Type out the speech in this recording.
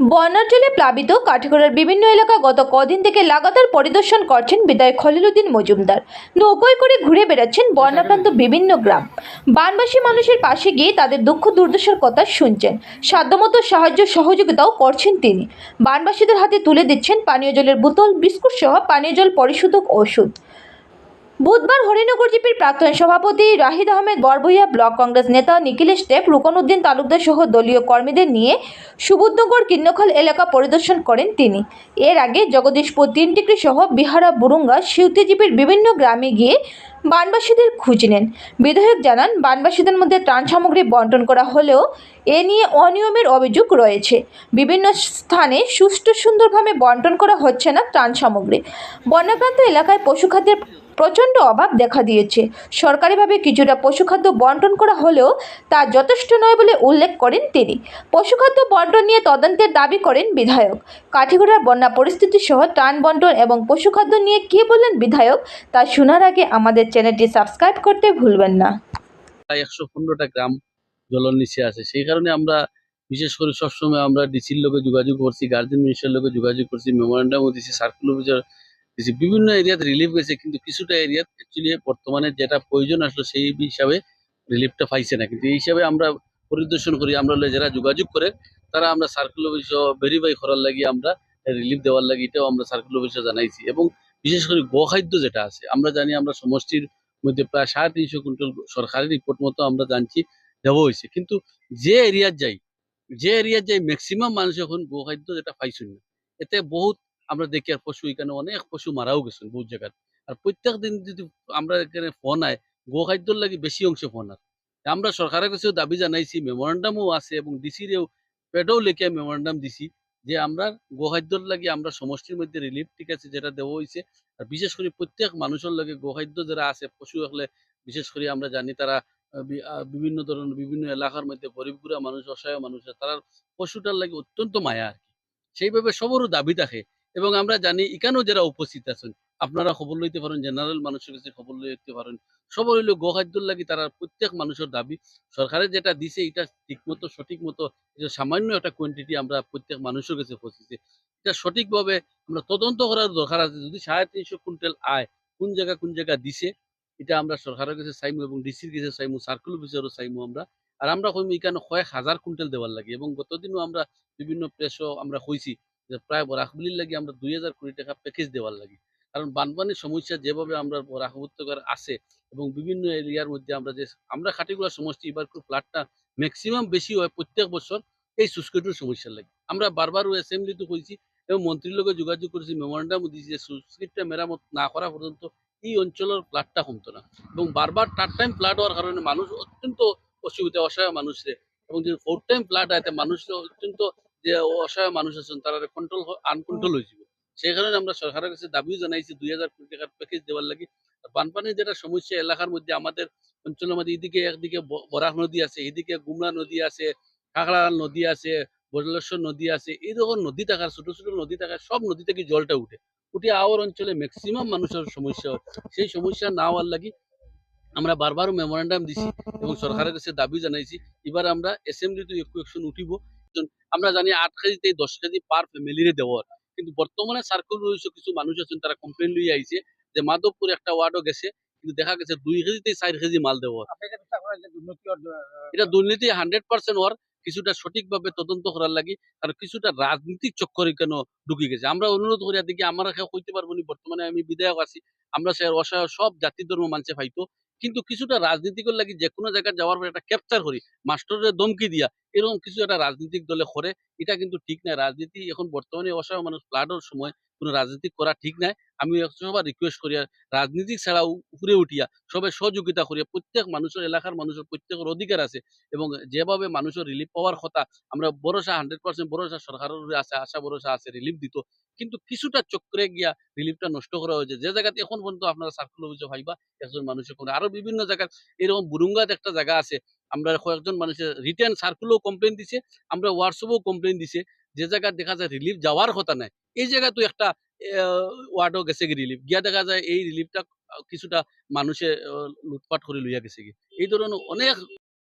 বন্যার জলে প্লাবিত কাঠিগড়ার বিভিন্ন এলাকা গত কদিন থেকে লাগাতার পরিদর্শন করছেন বিধায়ক খলিলুদ্দিন মজুমদার। নৌকোয় করে ঘুরে বেড়াচ্ছেন বন্যাক্রান্ত বিভিন্ন গ্রাম। বানবাসী মানুষের পাশে গিয়ে তাদের দুঃখ দুর্দশার কথা শুনছেন। সাধ্যমতো সাহায্য সহযোগিতাও করছেন তিনি। বানবাসীদের হাতে তুলে দিচ্ছেন পানীয় জলের বোতল, বিস্কুট সহ পানীয় জল পরিশোধক ওষুধ। বুধবার হরিনগর জিপির প্রাক্তন সভাপতি রাহিদ আহমেদ বরবইয়া ব্লক কংগ্রেস নেতা নিখিলেশ দেব রুকনউদ্দিন তালুকদার সহ দলীয় কর্মীদের নিয়ে সুবুদ্ধনগর কিন্নখাল এলাকা পরিদর্শন করেন তিনি। এর আগে জগদীশপুর তিনটিকরি সহ বিহারা, বুরুঙ্গা সিউতিজিপির বিভিন্ন গ্রামে গিয়ে বানবাসীদের খোঁজ নেন। বিধায়ক জানান, বানবাসীদের মধ্যে ত্রাণ সামগ্রী বন্টন করা হলেও এ নিয়ে অনিয়মের অভিযোগ রয়েছে। বিভিন্ন স্থানে সুষ্ঠু সুন্দরভাবে বন্টন করা হচ্ছে না ত্রাণ সামগ্রী। বন্যাক্রান্ত এলাকায় পশুখাদ্যের প্রচণ্ড অভাব দেখা দিয়েছে। সরকারিভাবে কিছুটা পশুখাদ্য বন্টন করা হলেও তা যথেষ্ট নয় বলে উল্লেখ করেন তিনি। পশুখাদ্য বন্টন নিয়ে তদন্তের দাবি করেন বিধায়ক। কাঠিগড়ার বন্যা পরিস্থিতি সহ ত্রাণ বন্টন এবং পশুখাদ্য নিয়ে কী বললেন বিধায়ক, তা শোনার আগে আমাদের চ্যানেলটি সাবস্ক্রাইব করতে ভুলবেন না। প্রায় একশো পনেরোটা গ্রাম জলের নিচে আছে। সেই কারণে আমরা বিশেষ করে সবসময় আমরা ডিসির লোকে যোগাযোগ করছি গার্জেন মিনিস্টার লোকে যোগাযোগ করছি মেমোরেন্ডামও দিছি সার্কুল অফিসার দিছি বিভিন্ন এরিয়াতে রিলিফ গেছে, কিন্তু কিছুটা এরিয়াত অ্যাকচুয়ালি বর্তমানে যেটা প্রয়োজন আসলো সেই হিসাবে রিলিফটা পাইছে না। কিন্তু এই হিসাবে আমরা পরিদর্শন করি, আমরা যারা যোগাযোগ করে, তারা আমরা সার্কুল অফিস ভেরিফাই করার লাগি আমরা রিলিফ দেওয়ার লাগে, এটাও আমরা সার্কুল অফিসে জানাইছি। এবং বিশেষ করে গোখাদ্য যেটা আছে, আমরা জানি আমরা সমষ্টির মধ্যে প্রায় সাড়ে তিনশো কুইন্টাল সরকারি রিপোর্ট মতো আমরা জানছি, দেওয়া হয়েছে। কিন্তু যে এরিয়ার যাই, যে এরিয়ার যাই ম্যাক্সিমাম মানুষ এখন গোখাদ্য যেটা পাইছেন না, এতে বহুত আমরা দেখি আর পশু এখানে অনেক পশু মারাও গেছেন বহুত জায়গায়। আর প্রত্যেক দিন যদি আমরা এখানে ফোন আয়, গোখাদ্যর লাগি বেশি অংশ ফোন আর। আমরা সরকারের কাছেও দাবি জানাইছি মেমোরেন্ডামও আছে এবং ডিসিরেও পেডও লেখে মেমোরেন্ডাম দিছি যে আমরা গোখাদ্যর লাগি আমরা সমষ্টির মধ্যে রিলিফ ঠিক আছে যেটা দেওয়া হয়েছে আর বিশেষ করে প্রত্যেক মানুষের লাগে গোখাদ্য যারা আছে, পশু হলে বিশেষ করে আমরা জানি তারা বিভিন্ন ধরনের বিভিন্ন এলাকার মধ্যে গরিবগুড়া মানুষ, অসহায় মানুষ তারা পশুটার লাগে অত্যন্ত মায়া আর কি। সেইভাবে সবরও দাবি থাকে এবং আমরা জানি এখানেও যারা উপস্থিত আছেন, আপনারা খবর লইতে পারেন জেনারেল মানুষের কাছে খবর লইতে পারেন। সবর হইল গোখাদ্যর লাগি তারা প্রত্যেক মানুষের দাবি। সরকারের যেটা দিছে এটা ঠিক মতো সঠিক মতো সামান্য একটা কোয়ান্টিটি আমরা প্রত্যেক মানুষের কাছে পৌঁছেছে। এটা সঠিকভাবে আমরা তদন্ত করার দরকার আছে। যদি সাড়ে তিনশো কুইন্টাল আয় কোন জায়গা কোন জায়গা দিছে, এটা আমরা সরকারের কাছে চাইমু এবং ডিসির কাছে চাইমু সার্কুল অফিসারও চাইমু আমরা। আর আমরা কইমু এখানে কয়েক হাজার কুইন্টাল দেওয়ার লাগে এবং গতদিনও আমরা বিভিন্ন প্রেসও আমরা কইছি যে প্রায় বরাকবলির লাগে আমরা দুই হাজার কোটি টাকা প্যাকেজ দেওয়ার লাগে। কারণ বানপানির সমস্যা যেভাবে আমরা বরাক উপত্যকার আছে এবং বিভিন্ন এরিয়ার মধ্যে আমরা যে আমরা খাটিগুলা সমষ্টি এবার ফ্লাডটা ম্যাক্সিমাম বেশি হয় প্রত্যেক বছর এই সুস্কৃতির সমস্যার লাগে। আমরা বারবার অ্যাসেম্বলিতে কইছি এবং মন্ত্রীর লগে যোগাযোগ করেছি মেমোরেন্ডাম দিয়েছি যে সুস্কৃতটা মেরামত না করা পর্যন্ত এই অঞ্চলের ফ্লাডটা কমতো না এবং বারবার থার্ড টাইম ফ্লাড হওয়ার কারণে মানুষ অত্যন্ত অসুবিধা, অসহায় মানুষরে এবং যে ফোর্থ টাইম ফ্লাড হয় মানুষ অত্যন্ত যে অসহায় মানুষ আছেন তারা কন্ট্রোল আনকন্ট্রোল হয়ে যাবে সেই কারণে আমরা সরকারের কাছে দাবিও জানাইছি দুই হাজার কোটি টাকার প্যাকেজ দেওয়ার লাগে। বানপানির যেটা সমস্যা এলাকার মধ্যে আমাদের অঞ্চলের মধ্যে এদিকে একদিকে বরাক নদী আছে এদিকে গুমরা নদী আছে কাকড়া নদী আছে বজলেশ্বর নদী আছে এই রকম নদী থাকার ছোট ছোট নদী থাকার সব নদী থেকে জলটা উঠে। উঠে আওয়ার অঞ্চলে ম্যাক্সিমাম মানুষের সমস্যা হয়। সেই সমস্যা না হওয়ার লাগি আমরা বারবার মেমোরেন্ডাম দিছি এবং সরকারের কাছে দাবি জানাইছি। এবার আমরা অ্যাসেম্বলিতে একটু অ্যাকশন উঠিব। আমরা জানি আট কেজিতে দশ কেজি পার ফ্যামিলিরে দেওয়ার। কিন্তু বর্তমানে সার্কেল রয়েছে কিছু মানুষ আছেন তারা কমপ্লেন লইয়া আইছে যে মাধবপুর একটা ওয়ার্ডও গেছে কিন্তু দেখা গেছে দুই কেজিতে চার কেজি মাল দেওয়ার। এটা দুর্নীতি হান্ড্রেড পার্সেন্ট হওয়ার কিছুটা সঠিকভাবে তদন্ত করার লাগি আর কিছুটা রাজনীতিক চক্করে কেন ঢুকে গেছে? আমরা অনুরোধ করি দিকে আমরা কেউ কইতে পারব নি বর্তমানে আমি বিধায়ক আছি আমরা সে অসহায় সব জাতি ধর্ম মানছে পাইতো কিন্তু কিছুটা রাজনীতিকর লাগি যে কোনো জায়গায় যাওয়ার পর একটা ক্যাপচার করি মাস্টারের ধমকি দিয়া এরকম কিছু একটা রাজনৈতিক দলে করে, এটা কিন্তু ঠিক নাই রাজনীতি এখন বর্তমানে অসহায় মানুষ ফ্লাডের সময় কোনো রাজনীতি করা ঠিক নাই আমি সবার রিকোয়েস্ট করি আর রাজনীতিক ছাড়া উ- উপরে উঠিয়া সবাই সহযোগিতা করিয়া প্রত্যেক মানুষের, এলাকার মানুষের প্রত্যেকের অধিকার আছে এবং যেভাবে মানুষের রিলিফ পাওয়ার কথা, আমরা ভরসা হান্ড্রেড পার্সেন্ট ভরসা, সরকারের আছে, আশা ভরসা আছে রিলিফ দিত। কিন্তু কিছুটা চক্রে গিয়া রিলিফটা নষ্ট করা হয়েছে। যে জায়গাতে এখন পর্যন্ত আপনারা সার্কুল অফিসে ভাইবা, একজন মানুষের কোনো, আরও বিভিন্ন জায়গায় এরকম বুরুঙ্গাত একটা জায়গা আছে আমরা কয়েকজন মানুষের রিটার্ন সার্কুলও কমপ্লেন দিছে, আমরা হোয়াটসঅ্যাপেও কমপ্লেন দিছে, যে জায়গা দেখা যায় রিলিফ যাওয়ার কথা নাই, এই জায়গা একটা ওয়ার্ডও গেছে কি রিলিফ গিয়া দেখা যায় এই রিলিফটা কিছুটা মানুষে লুটপাট করে লইয়া গেছে কি, এই ধরনের অনেক